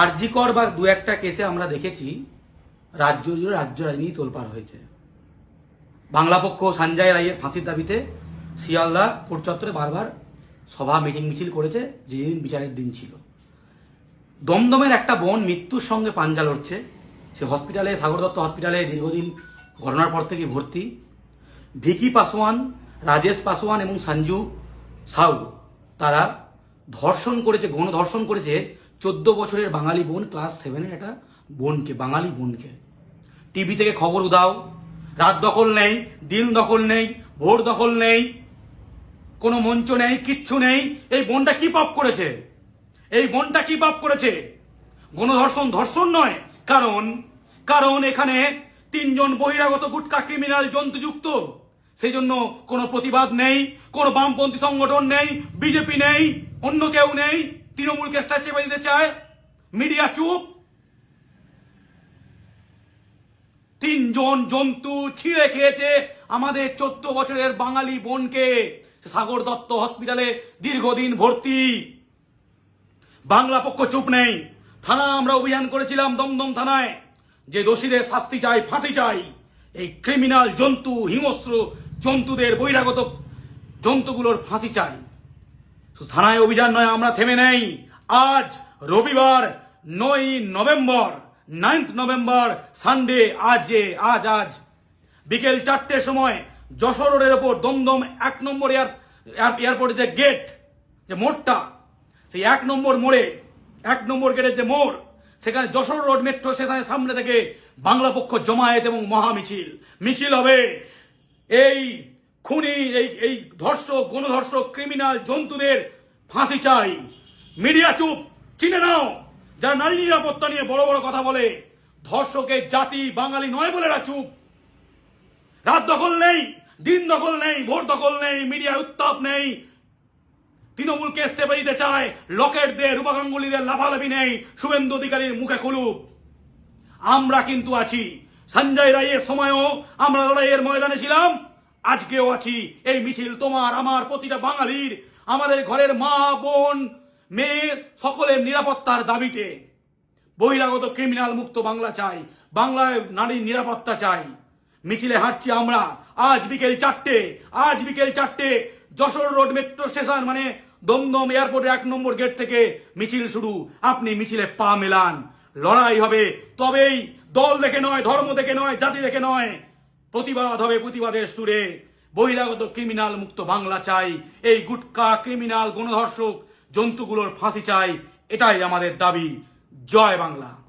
আরজিকর বা দু একটা কেসে আমরা দেখেছি রাজ্য জুড়ে রাজ্য রাজনীতি তোলপাড় হয়েছে। বাংলা পক্ষ সঞ্জয় রায়ের ফাঁসির দাবিতে শিয়ালদা কোর্ট চত্বরে বারবার সভা, মিটিং, মিছিল করেছে যেদিন বিচারের দিন ছিল। দমদমের একটা বোন মৃত্যুর সঙ্গে পাঞ্জা লড়ছে। সে হসপিটালে, সাগর দত্ত হসপিটালে দীর্ঘদিন ঘটনার পর থেকে ভর্তি। ভিকি পাসওয়ান রাজেশ পাসওয়ান এবং সঞ্জু সাউ তারা ধর্ষণ করেছে, গণ ধর্ষণ করেছে চোদ্দ বছরের বাঙালি বোন ক্লাস সেভেনের একটা বোনকে, বাঙালি বোনকে। টিভি থেকে খবর উদাও রাত দখল নেই, দিন দখল নেই, ভোর দখল নেই, কোনো মঞ্চ নেই, কিচ্ছু নেই। এই বোনটা কি পাপ করেছে। এই বোনটা কি পাপ করেছে। গণধর্ষণ ধর্ষণ নয়, কারণ কারণ এখানে তিনজন বহিরাগত গুটকা ক্রিমিনাল জন্তুযুক্ত। সেই জন্য কোনো প্রতিবাদ নেই, কোনো বামপন্থী সংগঠন নেই, বিজেপি নেই, অন্য কেউ নেই। তৃণমূল কেসটা চেপে দিতে চায়? মিডিয়া চুপ। তিনজন জন্তু ছিঁড়ে খেয়েছে আমাদের চোদ্দ বছরের বাঙালি বোনকে। সাগর দত্ত হসপিটালে দীর্ঘদিন ভর্তি। বাংলা পক্ষ চুপ নেই। থানা আমরা অভিযান করেছিলাম দমদম থানায়। যে দোষীদের শাস্তি চাই, ফাঁসি চাই। এই ক্রিমিনাল জন্তু, হিংস্র জন্তুদের বহিরাগত জন্তুগুলোর ফাঁসি চাই। থানায় অভিযান নয়, আমরা থেমে নেই। আজ রবিবার নয় নভেম্বর নাইন্থ নভেম্বর সানডে আজ আজ আজ। বিকেল চারটের সময় যশোর রোডের ওপর দমদম এক নম্বর এয়ার, এয়ার- এয়ারপোর্টের যে গেট, যে মোড়টা, সেই এক নম্বর মোড়ে, এক নম্বর গেটের যে মোড়, সেখানে যশোর রোড মেট্রো স্টেশনের সামনে থেকে বাংলা পক্ষ জমায়েত এবং মহা মিছিল মিছিল হবে এই খুনি, এই এই ধর্ষক, গণধর্ষক ক্রিমিনাল জন্তুদের ফাঁসি চাই। মিডিয়া চুপ, চিনে নাও। যারা নারী নিরাপত্তা নিয়ে বড় বড় কথা বলে, ধর্ষকের জাতি বাঙালি নয় বলে এরা চুপ। রাত দখল নেই, দিন দখল নেই, ভোর দখল নেই, মিডিয়ার উত্তাপ নেই। তৃণমূল কেস চেপে দিতে চায়, লকেটদের রূপা গাঙ্গুলিদের লাফালাফি নেই, শুভেন্দু অধিকারীর মুখে খুলুক। আমরা কিন্তু আছি। সঞ্জয় রায়ের সময়ও আমরা লড়াইয়ের ময়দানে ছিলাম। আজকেও আছি। এই মিছিল তোমার, আমার প্রতিটা বাঙালির, আমাদের ঘরের মা, বোন, মেয়ে, সকলের নিরাপত্তার দাবিতে। বহিরাগত ক্রিমিনাল মুক্ত বাংলা চাই। বাংলায় নারীর নিরাপত্তা চাই। মিছিলে হাঁটছি আমরা। আজ বিকেল চারটে। আজ বিকেল চারটে। যশোর রোড মেট্রো স্টেশন মানে দমদম এয়ারপোর্ট এক নম্বর গেট থেকে মিছিল শুরু। আপনি মিছিলে পা মেলান। লড়াই হবে। তবেই দল দেখে নয়, ধর্ম দেখে নয়, জাতি দেখে নয়। প্রতিবাদ হবে প্রতিবাদের সুরে। বহিরাগত ক্রিমিনাল মুক্ত বাংলা চাই। এই গুটকা ক্রিমিনাল গণধর্ষক জন্তুগুলোর ফাঁসি চাই। এটাই আমাদের দাবি। জয় বাংলা।